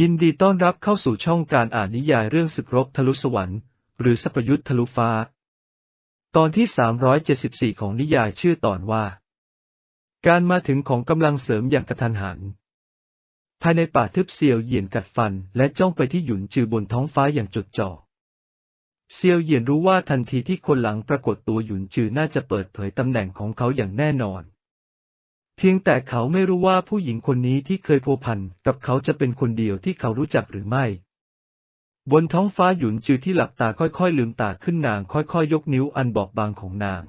ยินดีต้อนรับเข้าสู่ช่องการอ่านนิยายเรื่องศึกรบทะลุสวรรค์ หรือสัพยุทธทะลุฟ้า ตอนที่ 374 ของนิยายชื่อตอนว่า การมาถึงของกำลังเสริมอย่างกระทันหัน ภายในป่าทึบเซียวเหยียนกัดฟันและจ้องไปที่หยุนจือบนท้องฟ้าอย่างจดจ่อ เซียวเหยียนรู้ว่าทันทีที่คนหลังปรากฏตัวหยุนจือน่าจะเปิดเผยตำแหน่งของเขาอย่างแน่นอน เพียงแต่เขาไม่รู้ว่าผู้หญิงคนนี้ที่เคยพัวพันกับเขาจะเป็นคนเดียวที่เขารู้จักหรือไม่ บนท้องฟ้าหยุนจือที่หลับตาค่อยๆลืมตาขึ้นนางค่อยๆยกนิ้วอันบอบบางของนาง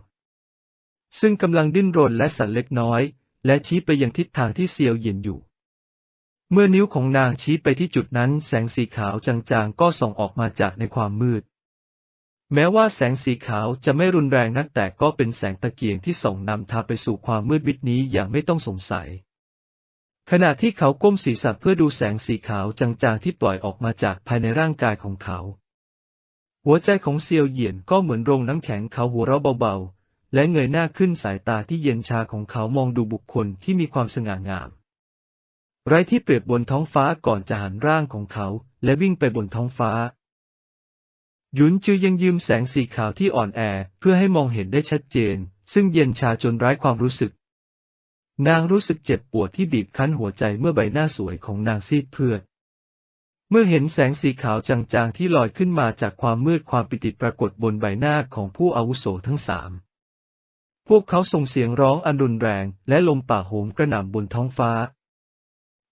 ซึ่งกำลังดิ้นรนและสั่นเล็กน้อย และชี้ไปยังทิศทางที่เซียวเยียนอยู่ เมื่อนิ้วของนางชี้ไปที่จุดนั้น แสงสีขาวจางๆก็ส่องออกมาจากในความมืด แม้ว่าแสงสีขาวจะไม่รุนแรงนักแต่ก็เป็นแสงตะเกียงที่ส่องนำทางไปสู่ความมืดมิดนี้อย่างไม่ต้องสงสัย ขณะที่เขาก้มศีรษะเพื่อดูแสงสีขาวจางๆที่ปล่อยออกมาจากภายในร่างกายของเขา หัวใจของเซียวเหยียนก็เหมือนโรงน้ำแข็งเขาหัวเราะเบาๆ และเงยหน้าขึ้นสายตาที่เย็นชาของเขามองดูบุคคลที่มีความสง่างาม ไร้ที่เปรียบบนท้องฟ้าก่อนจะหันร่างของเขา และวิ่งไปบนท้องฟ้า ยุนจือยังยืมแสงสีขาวที่อ่อนแอเพื่อให้มองเห็นได้ชัดเจน ซึ่งเย็นชาจนไร้ความรู้สึก นางรู้สึกเจ็บปวดที่บีบคั้นหัวใจเมื่อใบหน้าสวยของนางซีดเพือดเมื่อเห็นแสงสีขาวจางๆที่ลอยขึ้นมาจากความมืดความปิติปรากฏบนใบหน้าของผู้อาวุโสทั้งสาม พวกเขาส่งเสียงร้องอันรุนแรงและลมป่าโหมกระหน่ำบนท้องฟ้า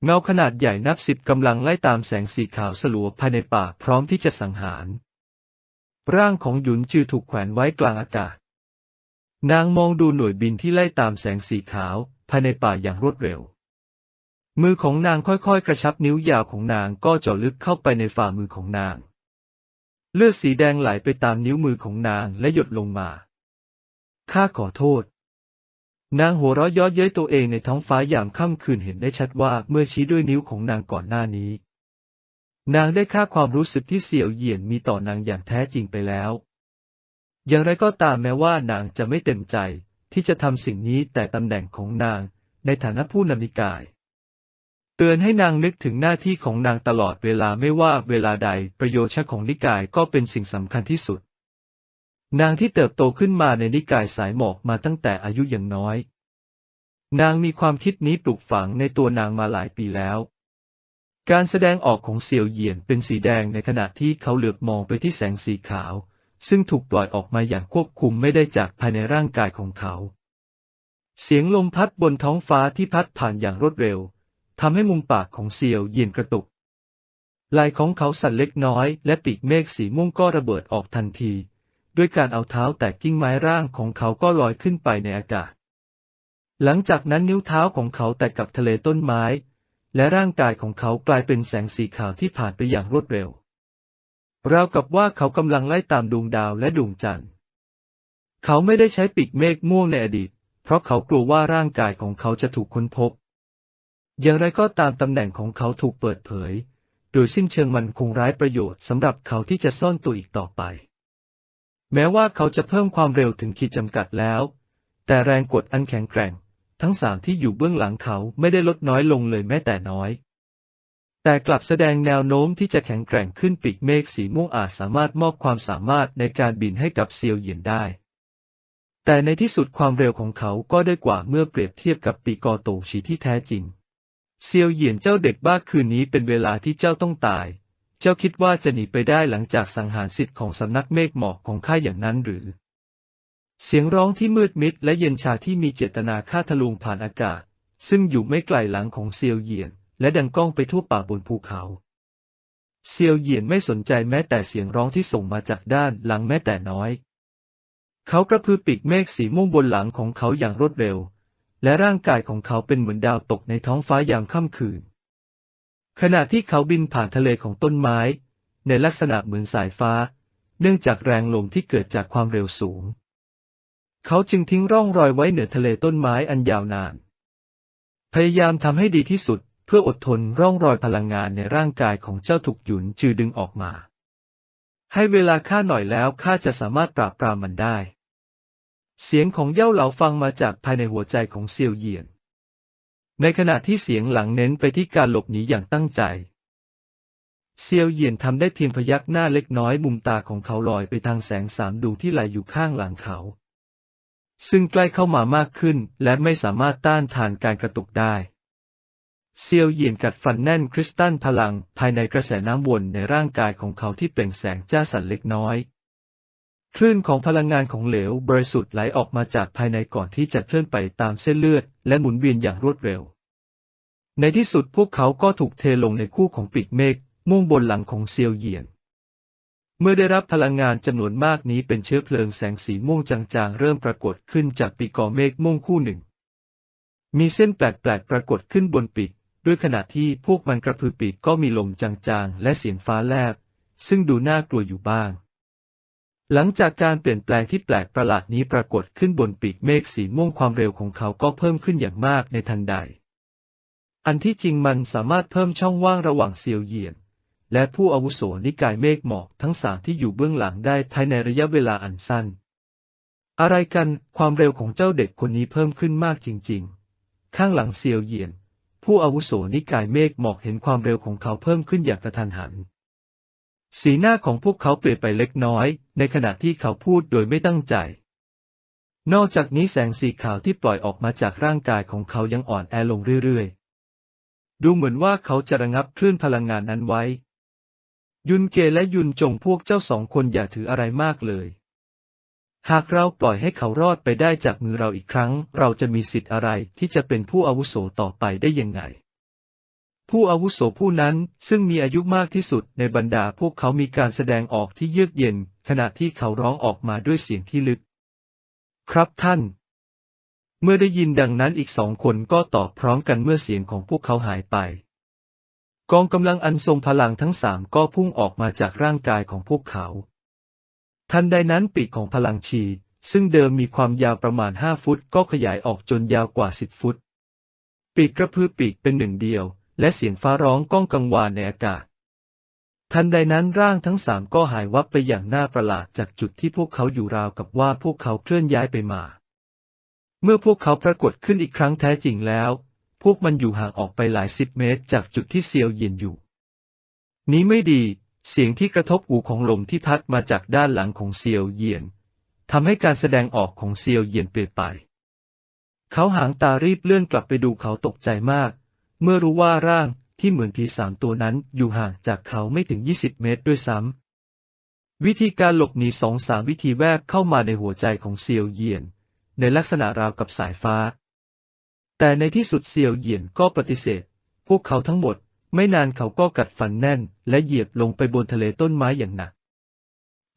เงาขนาดใหญ่นับสิบกำลังไล่ตามแสงสีขาวสลัวภายในป่าพร้อมที่จะสังหาร ร่างของหยุนจือถูกแขวนไว้กลางอากาศ นางมองดูหน่วยบินที่ไล่ตามแสงสีขาว ภายในป่าอย่างรวดเร็ว มือของนางค่อยๆ กระชับนิ้วยาวของนางก็เจาะลึกเข้าไปในฝ่ามือของนาง เลือดสีแดงไหลไปตามนิ้วมือของนางและหยดลงมา ข้าขอโทษ นางหัวเราะย้อเย้ยตัวเองในท้องฟ้ายามค่ำคืนเห็นได้ชัดว่าเมื่อชี้ด้วยนิ้วของนางก่อนหน้านี้ นางได้ค่าความรู้สึกที่เสี่ยวเหยียนมีต่อนางอย่างแท้จริงไปแล้ว อย่างไรก็ตามแม้ว่านางจะไม่เต็มใจที่จะทำสิ่งนี้แต่ตำแหน่งของนางในฐานะผู้นำนิกาย เตือนให้นางนึกถึงหน้าที่ของนางตลอดเวลาไม่ว่าเวลาใดประโยชน์ของนิกายก็เป็นสิ่งสำคัญที่สุด นางที่เติบโตขึ้นมาในนิกายสายหมอกมาตั้งแต่อายุยังน้อย นางมีความคิดนี้ปลูกฝังในตัวนางมาหลายปีแล้ว การแสดงออกของเสี่ยวเหยียนเป็นสีแดงในขณะที่เขาเหลือบมองไปที่แสงสีขาว ซึ่งถูกปล่อยออกมาอย่างควบคุมไม่ได้จากภายในร่างกายของเขา เสียงลมพัดบนท้องฟ้าที่พัดผ่านอย่างรวดเร็วทำให้มุมปากของเซียวเย็นกระตุกลายของเขาสั่นเล็กน้อย และปีกเมฆสีม่วงก็ระเบิดออกทันที ด้วยการเอาเท้าแตะกิ่งไม้ร่างของเขาก็ลอยขึ้นไปในอากาศ หลังจากนั้นนิ้วเท้าของเขาแตะกับทะเลต้นไม้ และร่างกายของเขากลายเป็นแสงสีขาวที่ผ่านไปอย่างรวดเร็ว ราวกับว่าเขากำลังไล่ตามดวงดาวและดวงจันทร์ เขาไม่ได้ใช้ปีกเมฆม่วงในอดีต เพราะเขากลัวว่าร่างกายของเขาจะถูกค้นพบ อย่างไรก็ตามตำแหน่งของเขาถูกเปิดเผย โดยสิ้นเชิงมันคงร้ายประโยชน์สำหรับเขาที่จะซ่อนตัวอีกต่อไป แม้ว่าเขาจะเพิ่มความเร็วถึงขีดจำกัดแล้ว แต่แรงกดอันแข็งแกร่ง ทั้งสามที่อยู่เบื้องหลังเขาไม่ได้ลดน้อยลงเลยแม้แต่น้อย แต่กลับแสดงแนวโน้มที่จะแข็งแกร่งขึ้นปีกเมฆสีม่วงอาจสามารถมอบความสามารถในการบินให้กับเซียวเหยียนได้ แต่ในที่สุดความเร็วของเขาก็ได้กว่าเมื่อเปรียบเทียบกับปีกอโตชีที่แท้จริง เซียวเหยียนเจ้าเด็กบ้าคืนนี้เป็นเวลาที่เจ้าต้องตาย เจ้าคิดว่าจะหนีไปได้หลังจากสังหารสิทธิ์ของสำนักเมฆหมอกของข้าอย่างนั้นหรือ เสียงร้องที่มืดมิดและเย็นชาที่มีเจตนาฆ่าทะลวงผ่านอากาศ ซึ่งอยู่ไม่ไกลหลังของเซียวเหยียน และดังก้องไปทั่วป่าบนภูเขา เซียวเหยียนไม่สนใจแม้แต่เสียงร้องที่ส่งมาจากด้านหลังแม้แต่น้อย เขากระพือปีกเมฆสีม่วงบนหลังของเขาอย่างรวดเร็ว และร่างกายของเขาเป็นเหมือนดาวตกในท้องฟ้ายามค่ำคืน ขณะที่เขาบินผ่านทะเลของต้นไม้ ในลักษณะเหมือนสายฟ้า เนื่องจากแรงลมที่เกิดจากความเร็วสูง เขาจึงทิ้งร่องรอยไว้เหนือทะเลต้นไม้อันยาวนาน พยายามทำให้ดีที่สุดเพื่ออดทนร่องรอยพลังงานในร่างกายของเจ้าถูกหยุนจือดึงออกมา ให้เวลาข้าหน่อยแล้วข้าจะสามารถปราบปรามมันได้ เสียงของเย่าเหลาฟังมาจากภายในหัวใจของเซียวเยียน ในขณะที่เสียงหลังเน้นไปที่การหลบหนีอย่างตั้งใจ เซียวเยียนทำได้เพียงพยักหน้าเล็กน้อยมุมตาของเขาลอยไปทางแสงสามดวงที่ไหลอยู่ข้างหลังเขา ซึ่งใกล้เข้ามามากขึ้นและไม่สามารถต้านทานการกระตุกได้ เซียวเหยียนกัดฟันแน่นคริสตัลพลังภายในกระแสน้ำวนในร่างกายของเขาที่เปล่งแสงจ้าสันเล็กน้อย คลื่นของพลังงานของเหลวบริสุทธิ์ไหลออกมาจากภายในก่อนที่จะเคลื่อนไปตามเส้นเลือดและหมุนเวียนอย่างรวดเร็ว ในที่สุดพวกเขาก็ถูกเทลงในคู่ของปีกเมฆมุ่งบนหลังของเซียวเหยียน เมื่อได้รับพลังงานจำนวนมากนี้เป็นเชื้อเพลิงแสงสีม่วงจางๆ เริ่มปรากฏขึ้นจากปีกกอเมฆม่วงคู่หนึ่ง มีเส้นแปลกๆ ปรากฏขึ้นบนปีก ด้วยขณะที่พวกมันกระพือปีกก็มีลมจางๆ และเสียงฟ้าแลบ ซึ่งดูน่ากลัวอยู่บ้าง หลังจากการเปลี่ยนแปลงที่แปลกประหลาดนี้ปรากฏขึ้นบนปีกเมฆสีม่วงความเร็วของเขาก็เพิ่มขึ้นอย่างมากในทันใด อันที่จริงมันสามารถเพิ่มช่องว่างระหว่างเซียวเหยียน และผู้อาวุโสนิกายเมฆหมอกทั้งสามที่อยู่เบื้องหลังได้ภายในระยะเวลาอันสั้น อะไรกันความเร็วของเจ้าเด็กคนนี้เพิ่มขึ้นมากจริง ๆ ข้างหลังเซียวเยียน ผู้อาวุโสนิกายเมฆหมอกเห็นความเร็วของเขาเพิ่มขึ้นอย่างกระทันหัน สีหน้าของพวกเขาเปลี่ยนไปเล็กน้อย ในขณะที่เขาพูดโดยไม่ตั้งใจ นอกจากนี้แสงสีขาวที่ปล่อยออกมาจากร่างกายของเขายังอ่อนแอลงเรื่อยๆ ดูเหมือนว่าเขาจะระงับคลื่นพลังงานนั้นไว้ ยุนเกและยุนจงพวกเจ้าสองคนอย่าถืออะไรมากเลย หากเราปล่อยให้เขารอดไปได้จากมือเราอีกครั้ง เราจะมีสิทธิ์อะไรที่จะเป็นผู้อาวุโสต่อไปได้ยังไง ผู้อาวุโสผู้นั้นซึ่งมีอายุมากที่สุดในบรรดาพวกเขามีการแสดงออกที่เยือกเย็น ขณะที่เขาร้องออกมาด้วยเสียงที่ลึก ครับท่าน เมื่อได้ยินดังนั้นอีกสองคนก็ตอบพร้อมกันเมื่อเสียงของพวกเขาหายไป กองกำลังอันทรงพลังทั้งสามก็พุ่งออกมาจากร่างกายของพวกเขา ทันใดนั้นปีกของพลังชี ซึ่งเดิมมีความยาวประมาณห้าฟุตก็ขยายออกจนยาวกว่าสิบฟุต ปีกกระพือปีกเป็นหนึ่งเดียว และเสียงฟ้าร้องก้องกังวานในอากาศ ทันใดนั้นร่างทั้งสามก็หายวับไปอย่างน่าประหลาดจากจุดที่พวกเขาอยู่ราวกับว่าพวกเขาเคลื่อนย้ายไปมา เมื่อพวกเขาปรากฏขึ้นอีกครั้งแท้จริงแล้ว พวกมันอยู่ห่างออกไปหลายสิบเมตรจากจุดที่เซียวเย็นอยู่ นี้ไม่ดี เสียงที่กระทบหูของลมที่พัดมาจากด้านหลังของเซียวเยียนทำให้การแสดงออกของเซียวเยียนเปลี่ยนไป เขาหางตารีบเลื่อนกลับไปดูเขาตกใจมาก เมื่อรู้ว่าร่างที่เหมือนผีสามตัวนั้นอยู่ห่างจากเขาไม่ถึง 20 เมตรด้วยซ้ำ วิธีการหลบหนีสองสามวิธีแวบเข้ามาในหัวใจของเซียวเยียน ในลักษณะราวกับสายฟ้า แต่ในที่สุดเซียวเยียนก็ปฏิเสธ พวกเขาทั้งหมด ไม่นานเขาก็กัดฟันแน่น และเหยียบลงไปบนทะเลต้นไม้อย่างหนัก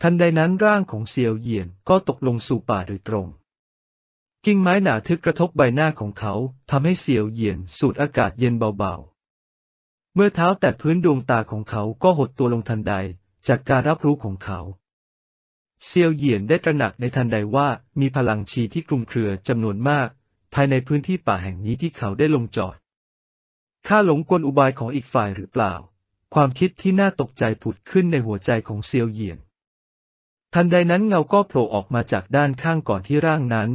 ทันใดนั้นร่างของเซียวเยียนก็ตกลงสู่ป่าโดยตรง กิ่งไม้หนาทึกกระทบใบหน้าของเขาทำให้เซียวเยียนสูดอากาศเย็นเบาๆ เมื่อเท้าแตะพื้นดวงตาของเขาก็หดตัวลงทันใดจากการรับรู้ของเขาเซียวเหยียนได้ตระหนักในทันใดว่ามีพลังชีที่คลุมเครือจำนวนมาก ภายในพื้นที่ป่าแห่งนี้ที่เขาได้ลงจอด ข้าหลงกลอุบายของอีกฝ่ายหรือเปล่า ความคิดที่น่าตกใจผุดขึ้นในหัวใจของเซียวเหยียน ทันใดนั้นเงาก็โผล่ออกมาจากด้านข้างก่อนที่ร่างนั้น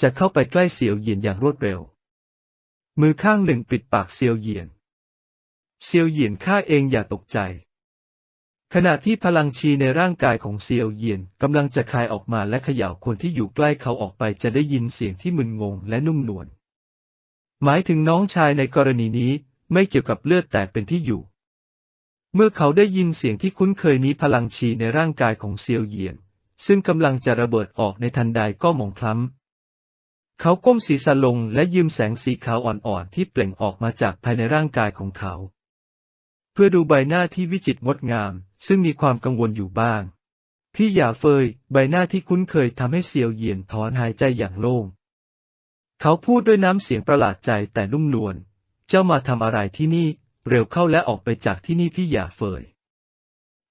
จะเข้าไปใกล้เซียวเหยียนอย่างรวดเร็ว มือข้างหนึ่งปิดปากเซียวเหยียน เซียวเหยียนข้าเองอย่าตกใจ ขณะที่พลังชีในร่างกายของเซียวเยียนกำลังจะคายออกมาและเขย่าคนที่อยู่ใกล้เขาออกไปจะได้ยินเสียงที่มึนงงและนุ่มนวล หมายถึงน้องชายในกรณีนี้ไม่เกี่ยวกับเลือดแต่เป็นที่อยู่ เมื่อเขาได้ยินเสียงที่คุ้นเคยนี้พลังชีในร่างกายของเซียวเยียน ซึ่งกำลังจะระเบิดออกในทันใดก็มองคล้ำ เขาก้มศีรษะลงและยืมแสงสีขาวอ่อนๆที่เปล่งออกมาจากภายในร่างกายของเขา เพื่อดูใบหน้าที่วิจิตรงดงาม ซึ่งมีความกังวลอยู่บ้าง พี่หยาเฟย ใบหน้าที่คุ้นเคยทำให้เซียวเหยียนถอนหายใจอย่างโล่ง เขาพูดด้วยน้ำเสียงประหลาดใจแต่นุ่มนวล เจ้ามาทำอะไรที่นี่ เร็วเข้าและออกไปจากที่นี่พี่หยาเฟย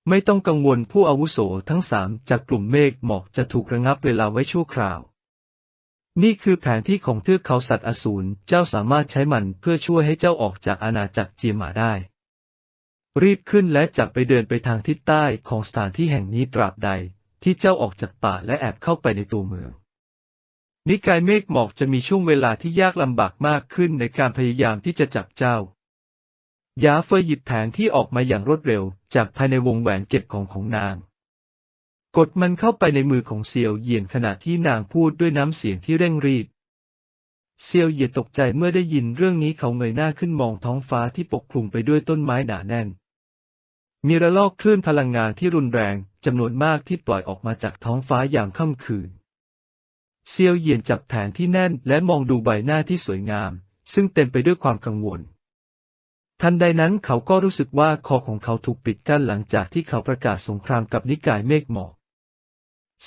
ไม่ต้องกังวลผู้อาวุโสทั้งสามจากกลุ่มเมฆหมอกจะถูกระงับเวลาไว้ชั่วคราว นี่คือแผนที่ของเทือกเขาสัตว์อสูร เจ้าสามารถใช้มันเพื่อช่วยให้เจ้าออกจากอาณาจักรเจียหมาได้ รีบขึ้นและจับไปเดินไปทางทิศใต้ของสถานที่แห่งนี้ตราบใด ที่เจ้าออกจากป่าและแอบเข้าไปในตัวเมือง นิกายเมฆหมอกจะมีช่วงเวลาที่ยากลำบากมากขึ้นในการพยายามที่จะจับเจ้ายาเฟยหยิบแผนที่ออกมาอย่างรวดเร็ว จากภายในวงแหวนเก็บของของนาง กดมันเข้าไปในมือของเซียวเหยียนขณะที่นางพูดด้วยน้ำเสียงที่เร่งรีบเซียวเหยียนตกใจเมื่อได้ยินเรื่องนี้เขาเงยหน้าขึ้นมองท้องฟ้าที่ปกคลุมไปด้วยต้นไม้หนาแน่น มีระลอกคลื่นพลังงานที่รุนแรงจำนวนมากที่ปล่อยออกมาจากท้องฟ้ายามค่ำคืน เซียวเหยียนจับแผนที่แน่นและมองดูใบหน้าที่สวยงาม ซึ่งเต็มไปด้วยความกังวล ทันใดนั้นเขาก็รู้สึกว่าคอของเขาถูกปิดกั้นหลังจากที่เขาประกาศสงครามกับนิกายเมฆหมอก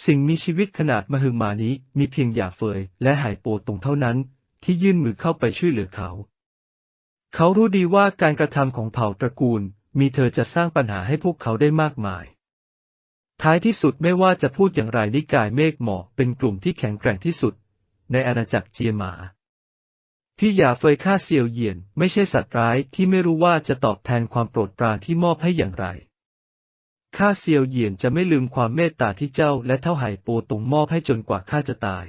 สิ่งมีชีวิตขนาดมหึมานี้มีเพียงหยาเฟยและหายโปตรงเท่านั้น ที่ยื่นมือเข้าไปช่วยเหลือเขา เขารู้ดีว่าการกระทำของเผ่าตระกูล มีเธอจะสร้างปัญหาให้พวกเขาได้มากมาย ท้ายที่สุดไม่ว่าจะพูดอย่างไรนิกายเมฆหมอกเป็นกลุ่มที่แข็งแกร่งที่สุด ในอาณาจักรเจียหมาพี่หยาเฟยฆ่าเซียวเหยียนไม่ใช่สัตว์ร้ายที่ไม่รู้ว่าจะตอบแทนความโปรดปรานที่มอบให้อย่างไรข้าเซียวเหยียนจะไม่ลืมความเมตตาที่เจ้าและเท่าไหโปตรงมอบให้จนกว่าข้าจะตาย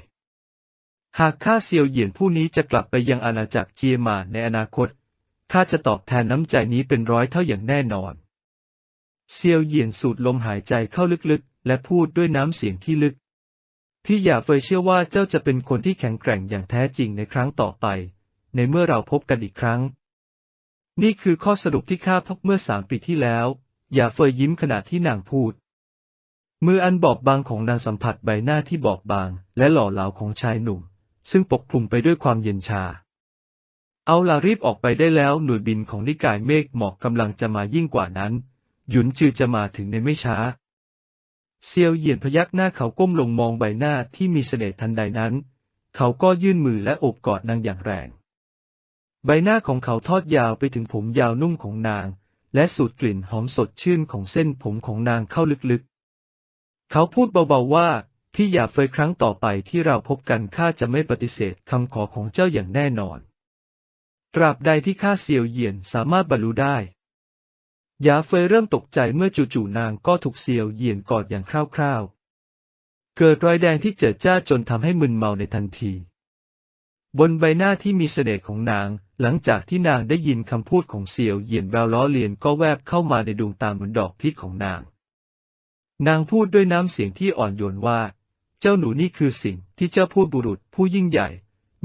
หากข้าเซียวเหยียนผู้นี้จะกลับไปยังอาณาจักรเจียหมาในอนาคต ข้าจะตอบแทนน้ำใจนี้เป็นร้อยเท่าอย่างแน่นอน เซียวเหยียนสูดลมหายใจเข้าลึกๆ และพูดด้วยน้ำเสียงที่ลึก พี่หยาเฟยเชื่อว่าเจ้าจะเป็นคนที่แข็งแกร่งอย่างแท้จริงในครั้งต่อไป ในเมื่อเราพบกันอีกครั้ง นี่คือข้อสรุปที่ข้าพบเมื่อสามปีที่แล้วหยาเฟยยิ้มขณะที่นางพูด มืออันบอบบางของนางสัมผัสใบหน้าที่บอบบาง และหล่อเหลาของชายหนุ่ม ซึ่งปกคลุมไปด้วยความเย็นชา เอาล่ะรีบออกไปได้แล้วหน่วยบินของนิกายเมฆหมอกกำลังจะมายิ่งกว่านั้น หยุนจือจะมาถึงในไม่ช้า เซียวเหยียนพยักหน้าเขาก้มลงมองใบหน้าที่มีเสน่ห์ทันใดนั้น เขาก็ยื่นมือและโอบกอดนางอย่างแรง ใบหน้าของเขาทอดยาวไปถึงผมยาวนุ่มของนาง และสูดกลิ่นหอมสดชื่นของเส้นผมของนางเข้าลึกๆ เขาพูดเบาๆว่าพี่อย่าเฟยครั้งต่อไปที่เราพบกันข้าจะไม่ปฏิเสธคำขอของเจ้าอย่างแน่นอน ตราบใดที่ข้าเซียวเหยียนสามารถบรรลุได้หยาเฟยเริ่มตกใจเมื่อจู่ๆนางก็ถูกเซียวเหยียนกอดอย่างคร่าวๆ เกิดรอยแดงที่เจิดจ้าจนทำให้มึนเมาในทันที บนใบหน้าที่มีเสน่ห์ของนาง หลังจากที่นางได้ยินคำพูดของเซียวเหยียนแววล้อเลียนก็แวบเข้ามาในดวงตาเหมือนดอกพิษของนาง นางพูดด้วยน้ำเสียงที่อ่อนโยนว่า เจ้าหนูนี่คือสิ่งที่เจ้าพูดบุรุษผู้ยิ่งใหญ่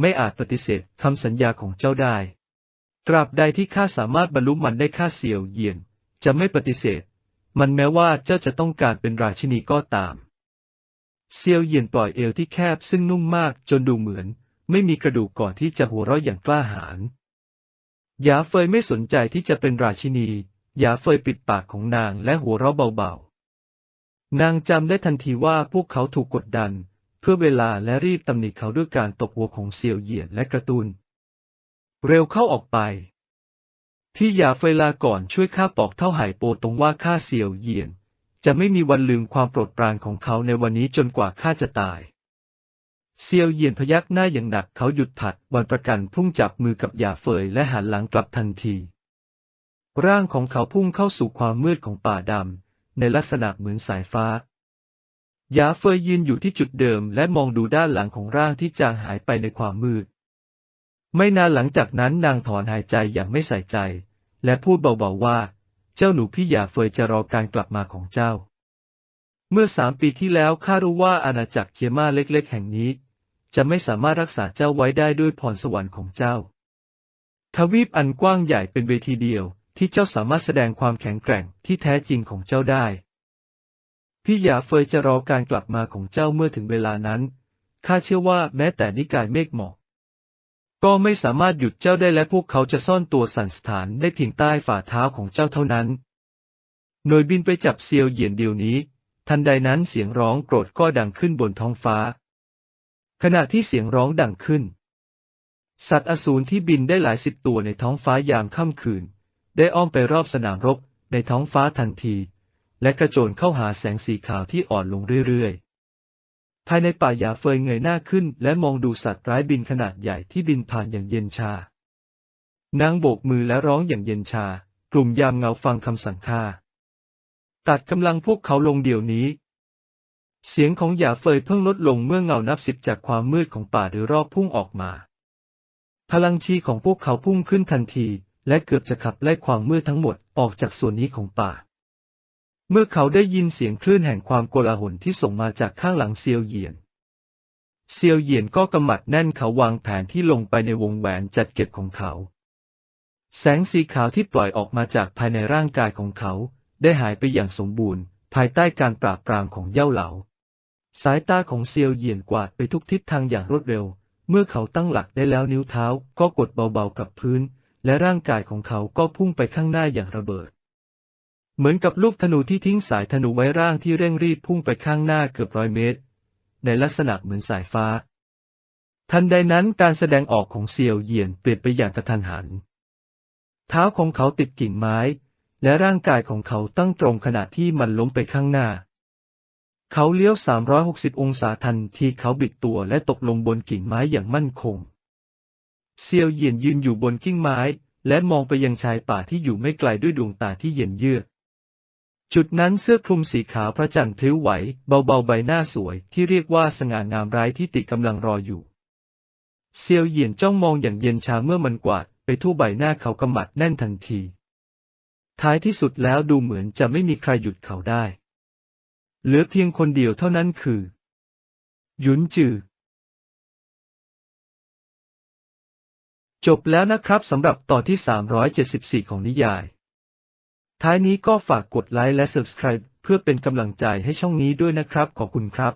ไม่อาจปฏิเสธคำสัญญาของเจ้าได้ ตราบใดที่ข้าสามารถบรรลุมันได้ข้าเซียวเยียน จะไม่ปฏิเสธ มันแม้ว่าเจ้าจะต้องการเป็นราชินีก็ตาม เซียวเยียนปล่อยเอวที่แคบซึ่งนุ่มมากจนดูเหมือน ไม่มีกระดูกก่อนที่จะหัวเราะอย่างกล้าหาญหยาเฟยไม่สนใจที่จะเป็นราชินีหยาเฟยปิดปากของนางและหัวเราะเบาๆ นางจำได้ทันทีว่าพวกเขาถูกกดดัน เพื่อเวลาและรีบตำหนิเขาด้วยการตบหัวของเซียวเยียนและกระตุน เร็วเข้าออกไป พี่หยาเฟยลาก่อนช่วยข้าปอกเท่าไหโปตรงว่าข้าเซียวเยียน จะไม่มีวันลืมความโปรดปรานของเขาในวันนี้จนกว่าข้าจะตายเซียวเยียนพยักหน้าอย่างหนักเขาหยุดผัดวันประกันพุ่งจับมือกับหยาเฟยและหันหลังกลับทันที ร่างของเขาพุ่งเข้าสู่ความมืดของป่าดำ ในลักษณะเหมือนสายฟ้า หยาเฟยยืนอยู่ที่จุดเดิมและมองดูด้านหลังของร่างที่จางหายไปในความมืด ไม่นานหลังจากนั้นนางถอนหายใจอย่างไม่ใส่ใจ และพูดเบาๆว่า เจ้าหนูพี่ยาเฟยจะรอการกลับมาของเจ้า เมื่อสามปีที่แล้วข้ารู้ว่าอาณาจักรเจียมาเล็กๆ แห่งนี้ จะไม่สามารถรักษาเจ้าไว้ได้ด้วยพรสวรรค์ของเจ้า ทวีปอันกว้างใหญ่เป็นเวทีเดียวที่เจ้าสามารถแสดงความแข็งแกร่งที่แท้จริงของเจ้าได้ พี่หยาเฟยจะรอการกลับมาของเจ้าเมื่อถึงเวลานั้น ข้าเชื่อว่าแม้แต่นิกายเมฆหมอก ก็ไม่สามารถหยุดเจ้าได้และพวกเขาจะซ่อนตัวสันสถานได้เพียงใต้ฝ่าเท้าของเจ้าเท่านั้น หน่วยบินไปจับเซียวเหยียนเดียวนี้ ทันใดนั้นเสียงร้องโกรธก็ดังขึ้นบนท้องฟ้า ขณะที่เสียงร้องดังขึ้น สัตว์อสูรที่บินได้หลายสิบตัวในท้องฟ้ายามค่ำคืน ได้อ้อมไปรอบสนามรบในท้องฟ้าทันที และกระโจนเข้าหาแสงสีขาวที่อ่อนลงเรื่อยๆ ภายในป่าหยาเฟยเงยหน้าขึ้น และมองดูสัตว์ร้ายบินขนาดใหญ่ที่บินผ่านอย่างเย็นชา นางโบกมือและร้องอย่างเย็นชา กลุ่มยามเงาฟังคำสั่งข้าตัดกำลังพวกเขาลงเดี๋ยวนี้ เสียงของหยาเฟยเพิ่งลดลงเมื่อเงานับสิบจากความมืดของป่าโดยรอบพุ่งออกมา พลังชีของพวกเขาพุ่งขึ้นทันที และเกือบจะขับไล่ความมืดทั้งหมดออกจากส่วนนี้ของป่า เมื่อเขาได้ยินเสียงคลื่นแห่งความโกลาหลที่ส่งมาจากข้างหลังเซียวเหยียน เซียวเหยียนก็กำมัดแน่นเขาวางแผนที่ลงไปในวงแหวนจัดเก็บของเขา แสงสีขาวที่ปล่อยออกมาจากภายในร่างกายของเขา ได้หายไปอย่างสมบูรณ์ ภายใต้การปราบปรามของเย่าเหลา สายตาของเซียวเหยียนกวาดไปทุกทิศทางอย่างรวดเร็ว เมื่อเขาตั้งหลักได้แล้วนิ้วเท้าก็กดเบาๆกับพื้น และร่างกายของเขาก็พุ่งไปข้างหน้าอย่างระเบิด เหมือนกับลูกธนูที่ทิ้งสายธนูไว้ร่างที่เร่งรีบพุ่งไปข้างหน้าเกือบร้อยเมตร ในลักษณะเหมือนสายฟ้า ทันใดนั้นการแสดงออกของเซียวเหยียนเปลี่ยนไปอย่างกระทันหัน เท้าของเขาติดกิ่งไม้ และร่างกายของเขาตั้งตรงขณะที่มันล้มไปข้างหน้า เขาเลี้ยว 360 องศาทันทีเขาบิดตัวและตกลงบนกิ่งไม้อย่างมั่นคง เซียวเหยียนยืนอยู่บนกิ่งไม้ และมองไปยังชายป่าที่อยู่ไม่ไกลด้วยดวงตาที่เย็นเยือก จุดนั้นเสื้อคลุมสีขาวพระจันทร์พลิ้วไหว เบาๆใบหน้าสวยที่เรียกว่าสง่างามร้ายที่ติกำลังรออยู่ เซียวเหยียนจ้องมองอย่างเย็นชาเมื่อมันกวาดไปทั่วใบหน้าเขากำมัดแน่นทันที ท้ายที่สุดแล้วดูเหมือนจะไม่มีใครหยุดเขาได้ เหลือเพียงคนเดียวเท่านั้นคือ หยุนจือ จบแล้วนะครับสำหรับตอนที่ 374 ของนิยาย ท้ายนี้ก็ฝากกดไลค์และ Subscribe เพื่อเป็นกำลังใจให้ช่องนี้ด้วยนะครับ ขอบคุณครับ